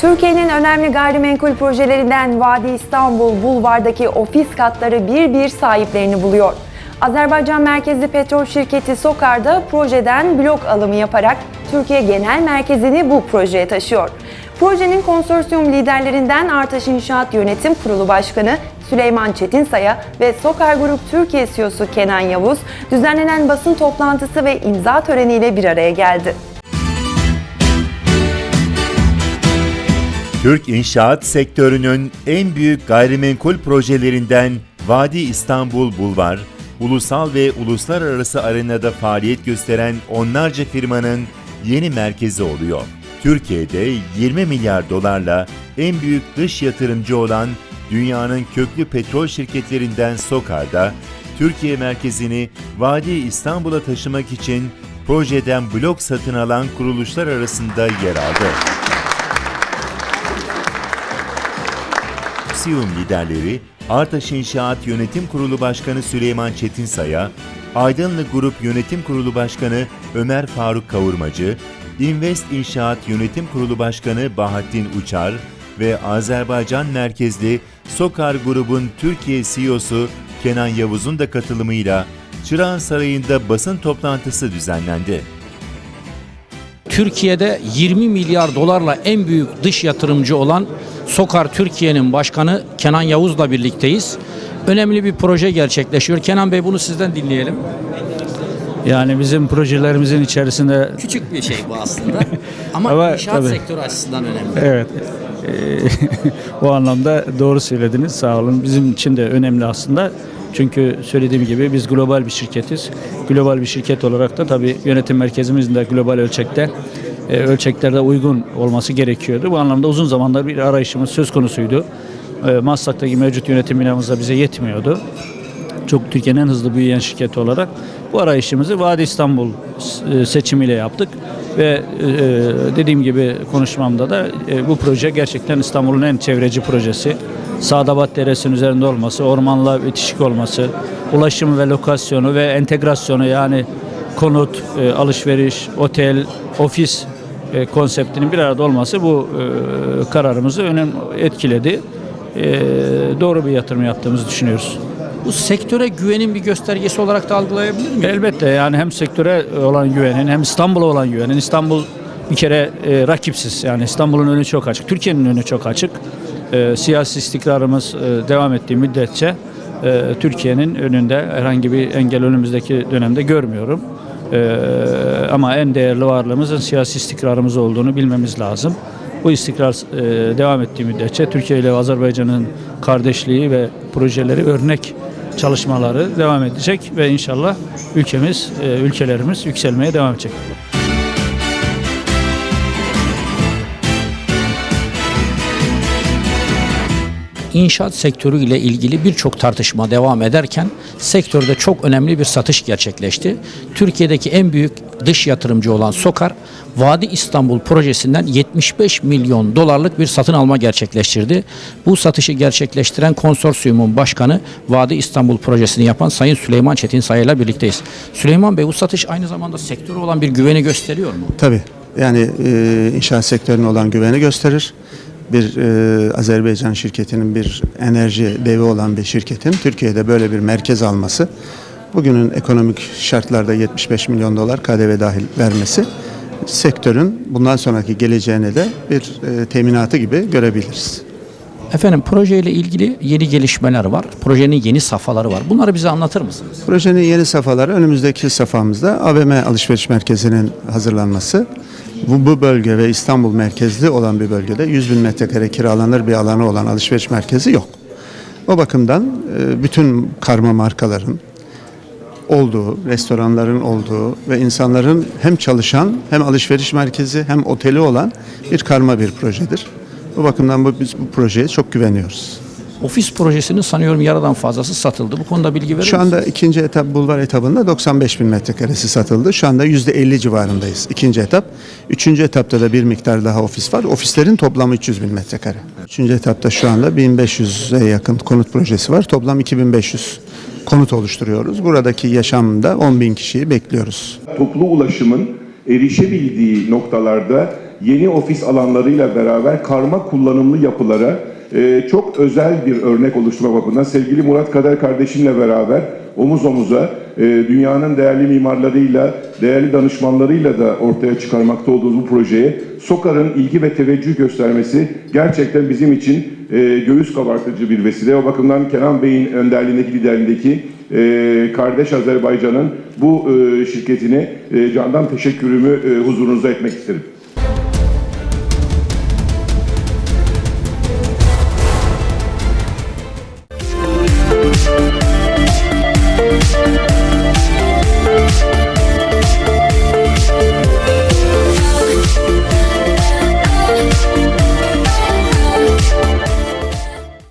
Türkiye'nin önemli gayrimenkul projelerinden Vadi İstanbul Bulvar'daki ofis katları bir bir sahiplerini buluyor. Azerbaycan merkezli petrol şirketi Sokar'da projeden blok alımı yaparak Türkiye Genel Merkezi'ni bu projeye taşıyor. Projenin konsorsiyum liderlerinden Artaş İnşaat Yönetim Kurulu Başkanı Süleyman Çetinsaya ve Sokar Grup Türkiye CEO'su Kenan Yavuz düzenlenen basın toplantısı ve imza töreniyle bir araya geldi. Türk inşaat sektörünün en büyük gayrimenkul projelerinden Vadi İstanbul Bulvar, ulusal ve uluslararası arenada faaliyet gösteren onlarca firmanın yeni merkezi oluyor. Türkiye'de 20 milyar dolarla en büyük dış yatırımcı olan dünyanın köklü petrol şirketlerinden Sokar'da Türkiye merkezini Vadi İstanbul'a taşımak için projeden blok satın alan kuruluşlar arasında yer aldı. Siyum liderleri Artaş İnşaat Yönetim Kurulu Başkanı Süleyman Çetinsaya, Aydınlı Grup Yönetim Kurulu Başkanı Ömer Faruk Kavurmacı, Invest İnşaat Yönetim Kurulu Başkanı Bahattin Uçar ve Azerbaycan merkezli Sokar Grubun Türkiye CEO'su Kenan Yavuz'un da katılımıyla Çırağan Sarayı'nda basın toplantısı düzenlendi. Türkiye'de 20 milyar dolarla en büyük dış yatırımcı olan Sokar Türkiye'nin başkanı Kenan Yavuz'la birlikteyiz. Önemli bir proje gerçekleşiyor. Kenan Bey bunu sizden dinleyelim. Yani bizim projelerimizin içerisinde Küçük bir şey bu aslında. Ama, Ama inşaat tabii. sektörü açısından önemli. evet eee, o anlamda doğru söylediniz sağ olun. Bizim için de önemli aslında. Çünkü söylediğim gibi biz global bir şirketiz. Global bir şirket olarak da tabii yönetim merkezimizin de global ölçekte ölçeklerde uygun olması gerekiyordu. Bu anlamda uzun zamandır bir arayışımız söz konusuydu. E, Maslak'taki mevcut yönetim binamız da bize yetmiyordu. çok Türkiye'nin en hızlı büyüyen şirketi olarak bu arayışımızı Vadi İstanbul e, seçimiyle yaptık ve e, dediğim gibi konuşmamda da e, bu proje gerçekten İstanbul'un en çevreci projesi. Sağdabat Deresi'nin üzerinde olması, ormanla bitişik olması, ulaşım ve lokasyonu ve entegrasyonu yani konut, e, alışveriş, otel, ofis e, konseptinin bir arada olması bu e, kararımızı önem etkiledi. E, doğru bir yatırım yaptığımızı düşünüyoruz. Bu sektöre güvenin bir göstergesi olarak da algılayabilir miyim? Elbette yani hem sektöre olan güvenin hem İstanbul'a olan güvenin. İstanbul bir kere e, rakipsiz yani İstanbul'un önü çok açık. Türkiye'nin önü çok açık. E, siyasi istikrarımız e, devam ettiği müddetçe e, Türkiye'nin önünde herhangi bir engel önümüzdeki dönemde görmüyorum. E, ama en değerli varlığımızın siyasi istikrarımız olduğunu bilmemiz lazım. Bu istikrar e, devam ettiği müddetçe Türkiye ile Azerbaycan'ın kardeşliği ve projeleri örnek çalışmaları devam edecek ve inşallah ülkemiz, e, ülkelerimiz yükselmeye devam edecek. İnşaat sektörü ile ilgili birçok tartışma devam ederken sektörde çok önemli bir satış gerçekleşti. Türkiye'deki en büyük dış yatırımcı olan Sokar, Vadi İstanbul projesinden 75 milyon dolarlık bir satın alma gerçekleştirdi. Bu satışı gerçekleştiren konsorsiyumun başkanı Vadi İstanbul projesini yapan Sayın Süleyman Çetin Sayı ile birlikteyiz. Süleyman Bey bu satış aynı zamanda sektöre olan bir güveni gösteriyor mu? Tabii. Yani e, inşaat sektörüne olan güveni gösterir. Bir e, Azerbaycan şirketinin bir enerji devi olan bir şirketin Türkiye'de böyle bir merkez alması, bugünün ekonomik şartlarda 75 milyon dolar KDV dahil vermesi sektörün bundan sonraki geleceğine de bir e, teminatı gibi görebiliriz. Efendim projeyle ilgili yeni gelişmeler var. Projenin yeni safhaları var. Bunları bize anlatır mısınız? Projenin yeni safhaları önümüzdeki safhamızda AVM alışveriş merkezinin hazırlanması. Bu, bu bölge ve İstanbul merkezli olan bir bölgede 100 bin metrekare kiralanır bir alanı olan alışveriş merkezi yok. O bakımdan e, bütün karma markaların olduğu, restoranların olduğu ve insanların hem çalışan hem alışveriş merkezi hem oteli olan bir karma bir projedir. Bu bakımdan bu, biz bu projeye çok güveniyoruz. Ofis projesinin sanıyorum yarıdan fazlası satıldı. Bu konuda bilgi verir Şu anda misiniz? ikinci etap bulvar etabında 95 bin metrekaresi satıldı. Şu anda %50 civarındayız ikinci etap. Üçüncü etapta da bir miktar daha ofis var. Ofislerin toplamı 300 bin metrekare. Üçüncü etapta şu anda 1500'e yakın konut projesi var. Toplam 2500 konut oluşturuyoruz. Buradaki yaşamda 10 bin kişiyi bekliyoruz. toplu ulaşımın erişebildiği noktalarda yeni ofis alanlarıyla beraber karma kullanımlı yapılara e, çok özel bir örnek oluşturma bakımından sevgili Murat Kader kardeşimle beraber omuz omuza e, dünyanın değerli mimarlarıyla, değerli danışmanlarıyla da ortaya çıkarmakta olduğumuz bu projeye SOKAR'ın ilgi ve teveccüh göstermesi gerçekten bizim için e, göğüs kabartıcı bir vesile. O bakımdan Kenan Bey'in önderliğindeki, liderliğindeki e, kardeş Azerbaycan'ın bu e, şirketine e, candan teşekkürümü e, huzurunuza etmek isterim.